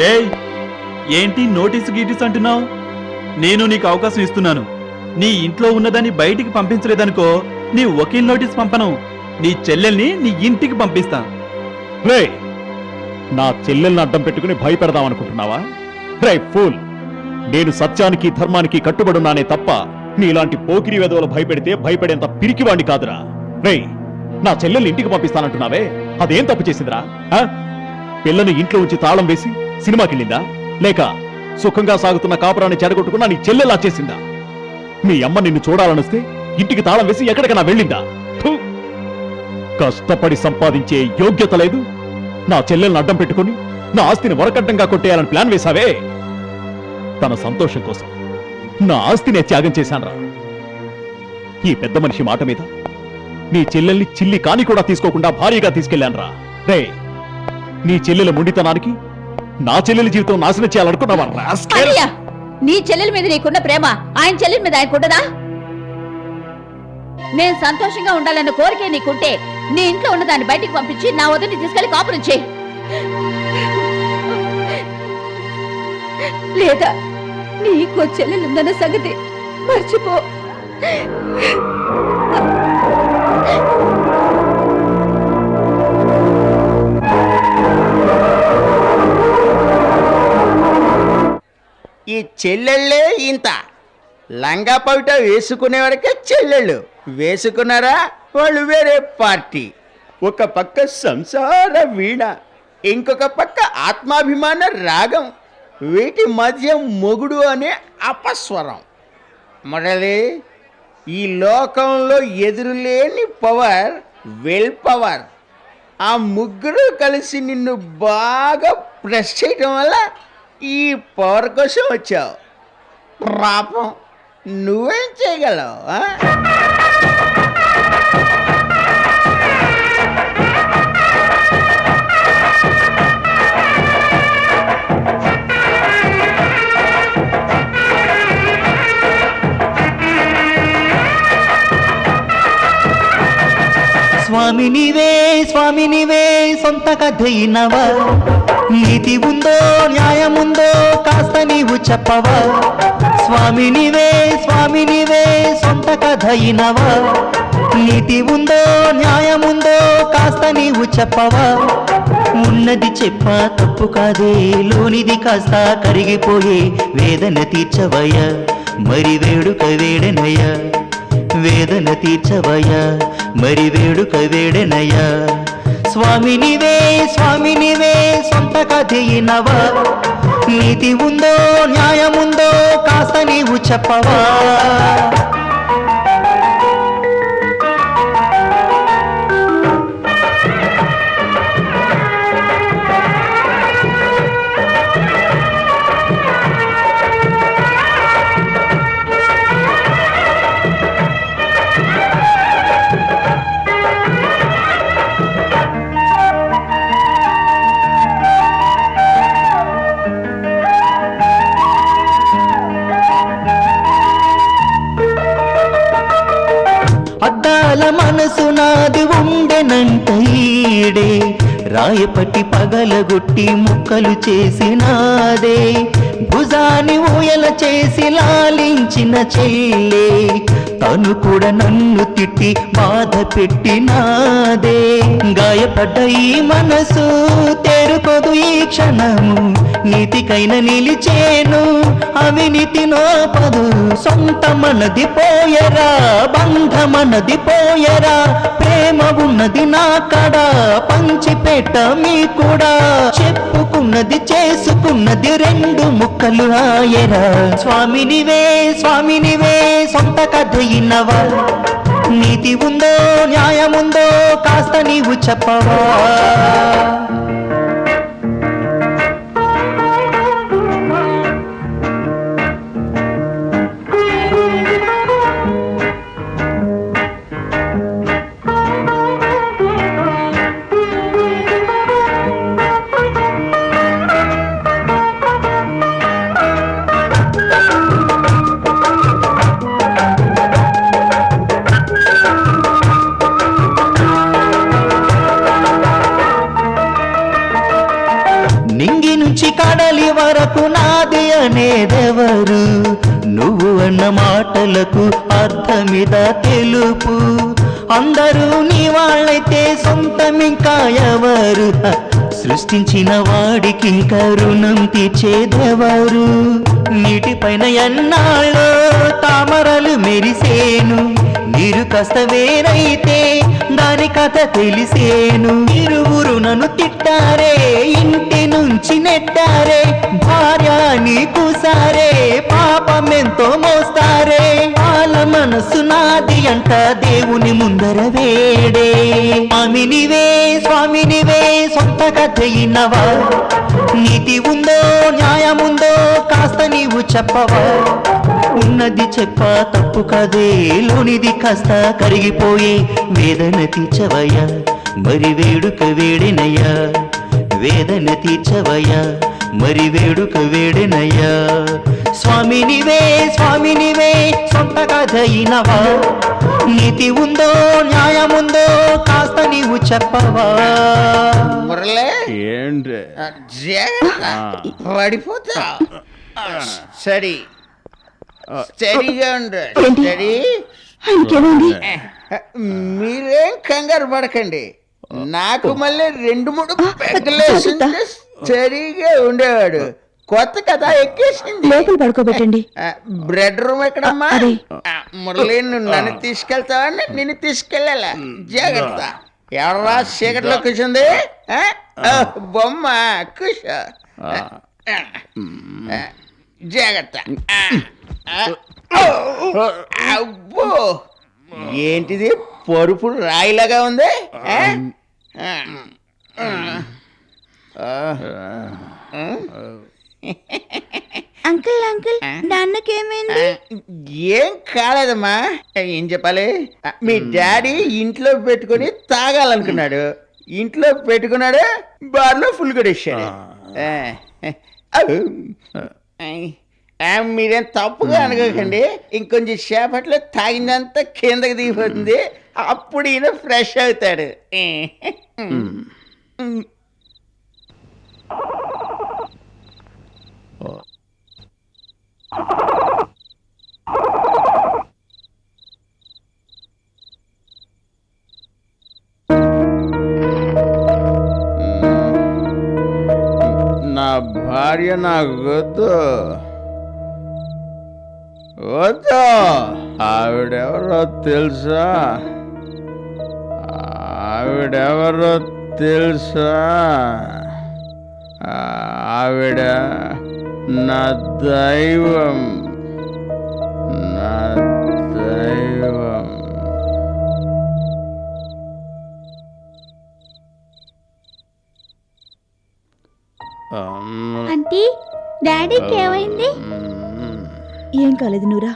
ఏయ్ ఏంటి నోటీసు గీటీస్ అంటున్నావు? నేను నీకు అవకాశం ఇస్తున్నాను. నీ ఇంట్లో ఉన్నదాన్ని బయటికి పంపించలేదనుకో నీ వకీల్ నోటీస్ పంపను. నీ చెల్లెల్ని నీ ఇంటికి పంపిస్తా. రే నా చెల్లెల్ని అడ్డం పెట్టుకుని భయపెడదాం అనుకుంటున్నావా? రే ఫూల్. నేను సత్యానికి ధర్మానికి కట్టుబడున్నానే తప్ప నీలాంటి పోకిరి వెధవలు భయపెడితే భయపడేంత పిరికివాణ్ణి కాదురా. రే నా చెల్లెల్ని ఇంటికి పంపిస్తానంటున్నావే? అదేం తప్పు చేసిందిరా? ఆ? పిల్లని ఇంట్లో ఉంచి తాళం వేసి సినిమాకెళ్ళిందా? లేక సుఖంగా సాగుతున్న కాపురాన్ని చెడగొట్టుకున్నా నీ చెల్లెలా చేసిందా? మీ అమ్మ నిన్ను చూడాలనిస్తే ఇంటికి తాళం వేసి ఎక్కడికైనా వెళ్ళిందా? కష్టపడి సంపాదించే యోగ్యత లేదు. నా చెల్లెల్ని అడ్డం పెట్టుకుని నా ఆస్తిని వరకడ్డంగా కొట్టేయాలని ప్లాన్ వేశావే. తన సంతోషం కోసం నా ఆస్తినే త్యాగం చేశానరా. ఈ పెద్ద మనిషి మాట మీద నీ చెల్లెల్ని చిల్లి కాని కూడా తీసుకోకుండా భారీగా తీసుకెళ్ళాన్రా రే నీ చెల్లెల ముండితనానికి నా చెల్లెలి జీవితం నాశనం చేయాలనుకున్నావా? rascal? నీ చెల్లెల మీద నీకున్న ప్రేమ ఆయన చెల్లెల మీద ఆయనకుండదా నేను సంతోషంగా ఉండాలన్న కోరికే నీకుంటే నీ ఇంట్లో ఉన్న దాన్ని బయటికి పంపించి నా వదిని తీసుకెళ్ళి కాపురం చేయి. లేదా నీకో చెల్లెలుందన్న సంగతి మర్చిపో. ఈ చెల్లెళ్ళే ఇంత. లంగా పవిట వేసుకునేవాడికే చెల్లెళ్ళు. వేసుకున్నారా? వాళ్ళు వేరే పార్టీ. ఒక పక్క సంసార వీణ ఇంకొక పక్క ఆత్మాభిమాన రాగం. వీటి మధ్య మొగుడు అనే అపస్వరం. మొదలే ఈ లోకంలో ఎదురులేని పవర్ వెల్ పవర్. ఆ ముగ్గురు కలిసి నిన్ను బాగా ప్రెస్ చేయటం వల్ల ఈ పవర్ కోసం వచ్చావు పాపం నువ్వేం చేయగలవు ఆ? స్వామి నీవే స్వామి నీవే సొంత కథయినవా నీతి ఉందో న్యాయముందో కాస్త నీవు చెప్పవా? స్వామి నీవే స్వామి నీవే సొంత కథయినవా నీతి ఉందో న్యాయముందో కాస్త నీవు చెప్పవా? ఉన్నది చెప్ప తప్పు కాదే లోనిది కాస్త కరిగిపోయే వేదన తీర్చవయ మరి వేడుక వేడనయ వేదన తీర్చవయ మరి వేడుక వేడనయ స్వామినివే స్వామినివే సొంత కథయినవా నీతి ఉందో న్యాయముందో కాస్త నీవు చెప్పవా? కల మనసు నాది ఉండెనంట ఈడే. రాయపట్టి పగలగొట్టి ముక్కలు చేసినాదే. భుజాని ఊయల చేసి లాలించిన చెల్లే. తను కూడా నన్ను తిట్టి బాధ పెట్టినాదే. గాయపడ్డ ఈ మనసు తెరుకోదు ఈ క్షణము. నీతికైన నిలిచేను అవినీతి నోపదు. సొంత మనది పోయరా బంధమన్నది పోయరా ప్రేమ ఉన్నది నా కడ పంచిపెట్ట మీ కూడా. చెప్పుకున్నది చేసుకున్నది రెండు ముక్కలు ఆయరా. స్వామినివే స్వామినివే సొంత కథ ఇన్నవా? నీతి ఉందో న్యాయముందో కాస్త నీవు చెప్పవా? తలుపు అర్థమిద తెలుపు. అందరూ నీ వాళ్ళైతే సొంతమింకా ఎవరు సృష్టించిన వాడికి రుణం తీర్చేదెవరు? నీటిపైన ఎన్నాళ్ళు తామరలు మెరిసేను. నీరు కాస్త వేరైతే దాని కథ తెలిసేను. ఇరువురు నన్ను తిట్టారే ఇంటి నుంచి నెట్టారే. భార్య నీకు సారే పాపం అంట దేవుని ముందర వేడే. స్వామినివే స్వామినివే సొంత కథయినవా నీతి ఉందో న్యాయముందో కాస్త నీవు చెప్పవా? ఉన్నది చెప్ప తప్పు కదే లోనిది కాస్త కరిగిపోయి వేదన తీర్చవయ్యా. మరి వేడుక వేడినయ్యా. వేదన తీర్చవయ్యా. మరి వేడుక వేడినయ్యా. స్వామినివే స్వామినివే సొంత కథ అయినవా నీతి ఉందో న్యాయముందో కాస్త నీవు చెప్పవా? మురళి ఏంటి ఆ, జాగ్రత్త. పడిపోతా. సరి. స్టడీగా ఉండు. స్టడీ మీరేం కంగారు పడకండి. నాకు మళ్ళీ రెండు మూడు పెగ్గలేసింది స్టడీగా ఉండేవాడు. కొత్త కథ ఎక్కేసింది. లోపల పడుకోబెట్టండి. బ్రెడ్ రూమ్ ఎక్కడమ్మా? మురళి నువ్వు నన్ను తీసుకెళ్తావని నిన్ను తీసుకెళ్ళాలా? జాగ్రత్త. ఎవరా చీకట్లో కూర్చుంది? బొమ్మ కూర్చో. జాగ్రత్త. అబ్బో. ఏంటిది? పరుపు రాయిలాగా ఉంది. అంకుల్ అంకుల్ నాన్నకేమైంది? ఏం కాలేదమ్మా. ఏం చెప్పాలి? మీ డాడీ ఇంట్లో పెట్టుకొని తాగాలనుకున్నాడు. ఇంట్లో పెట్టుకున్నాడు బార్లో ఫుల్ కొడేసాడు మీరేం తప్పుగా అనుకోకండి. ఇంకొంచెం సేపట్లో తాగిందంతా కిందకి దిగిపోతుంది. అప్పుడు ఈయన ఫ్రెష్ అవుతాడు. నా భార్య నాకు వద్దు. వద్దు. ఆవిడెవరో తెలుసా? ఆవిడెవరో తెలుసా? ఆవిడ నా దైవం. నా దైవం. ఆంటీ డాడీకి ఏమైంది ఏం కాలేదు నూరా.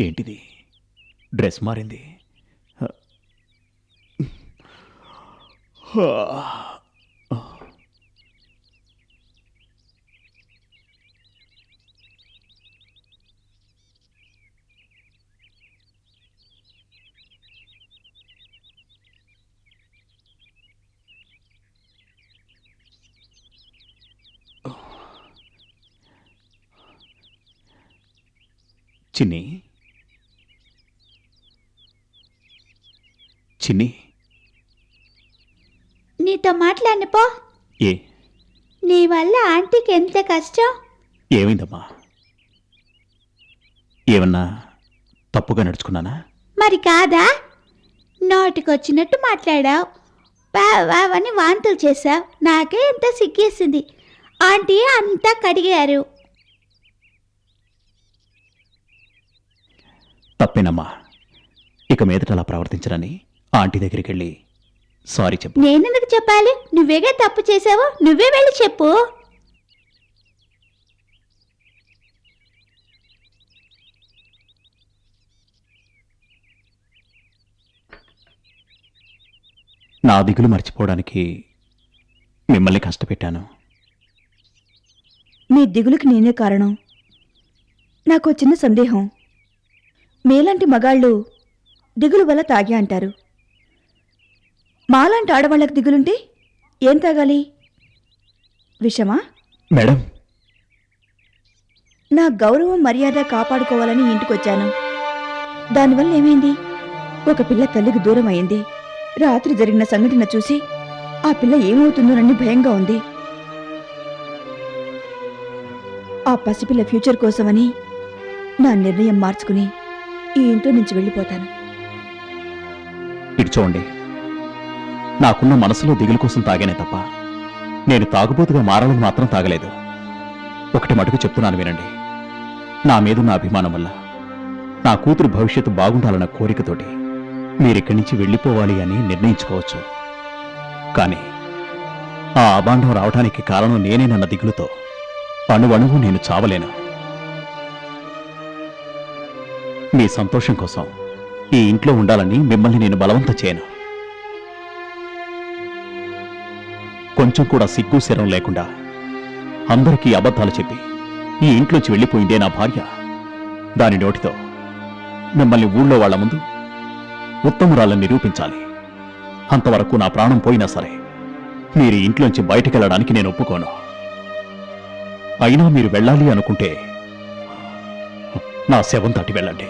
ఏంటిది? డ్రెస్ మారింది. చిన్నీ. చిన్ని. నీతో మాట్లాడిన పో. ఏ? నీ వల్ల ఆంటీకి ఎంత కష్టం? ఏమైందమ్మా? ఏమన్నా తప్పుగా నడుచుకున్నానా? మరి కాదా? నోటికొచ్చినట్టు మాట్లాడావు. బావని వాంతులు చేశావు. నాకే ఎంత సిగ్గేసింది. ఆంటీ అంతా కడిగారు. తప్పేనమ్మా. ఇక మీదట అలా ప్రవర్తించరని ఆంటీ దగ్గరికి వెళ్ళి సారీ చెప్పు. నేనెందుకు చెప్పాలి? నువ్వేగా తప్పు చేసావు నువ్వే వెళ్ళి చెప్పు. నా దిగులు మర్చిపోవడానికి మిమ్మల్ని కష్టపెట్టాను. మీ దిగులుకి నేనే కారణం. నాకు చిన్న సందేహం. మీలాంటి మగాళ్ళు దిగులు వల్ల తాగి అంటారు. మాలాంటి ఆడవాళ్ళకి దిగులుంటే ఏం తాగాలి? విషమా? మేడం. నా గౌరవం మర్యాద కాపాడుకోవాలని ఇంటికొచ్చాను. దానివల్ల ఏమైంది? ఒక పిల్ల తల్లికి దూరం అయింది రాత్రి జరిగిన సంఘటన చూసి ఆ పిల్ల ఏమవుతుందోనని భయంగా ఉంది. ఆ పసిపిల్ల ఫ్యూచర్ కోసమని నా నిర్ణయం మార్చుకుని ఈ ఇంట్లో నుంచి వెళ్ళిపోతాను. ఇటు చూడండి. నాకున్న మనసులో దిగులు కోసం తాగానే తప్ప నేను తాగుబోతుగా మారాలని మాత్రం తాగలేదు. ఒకటి మటుకు చెప్తున్నాను వినండి. నా మీదున్న అభిమానం వల్ల నా కూతురు భవిష్యత్తు బాగుండాలన్న కోరికతోటి మీరిక్కడి నుంచి వెళ్ళిపోవాలి అని నిర్ణయించుకోవచ్చు. కానీ ఆ అభాండం రావడానికి కారణం నేనేనన్న దిగులుతో అణువణువు నేను చావలేను. మీ సంతోషం కోసం ఈ ఇంట్లో ఉండాలని మిమ్మల్ని నేను బలవంత చేయను. కొంచెం కూడా సిగ్గు శరం లేకుండా అందరికీ అబద్ధాలు చెప్పి ఈ ఇంట్లోంచి వెళ్ళిపోయిందే నా భార్య. దాని నోటితో మిమ్మల్ని ఊళ్ళో వాళ్ళ ముందు ఉత్తమురాలను నిరూపించాలి. అంతవరకు నా ప్రాణం పోయినా సరే మీరు ఈ ఇంట్లోంచి బయటికెళ్ళడానికి నేను ఒప్పుకోను. అయినా మీరు వెళ్ళాలి అనుకుంటే నా శవం దాటి వెళ్ళండి.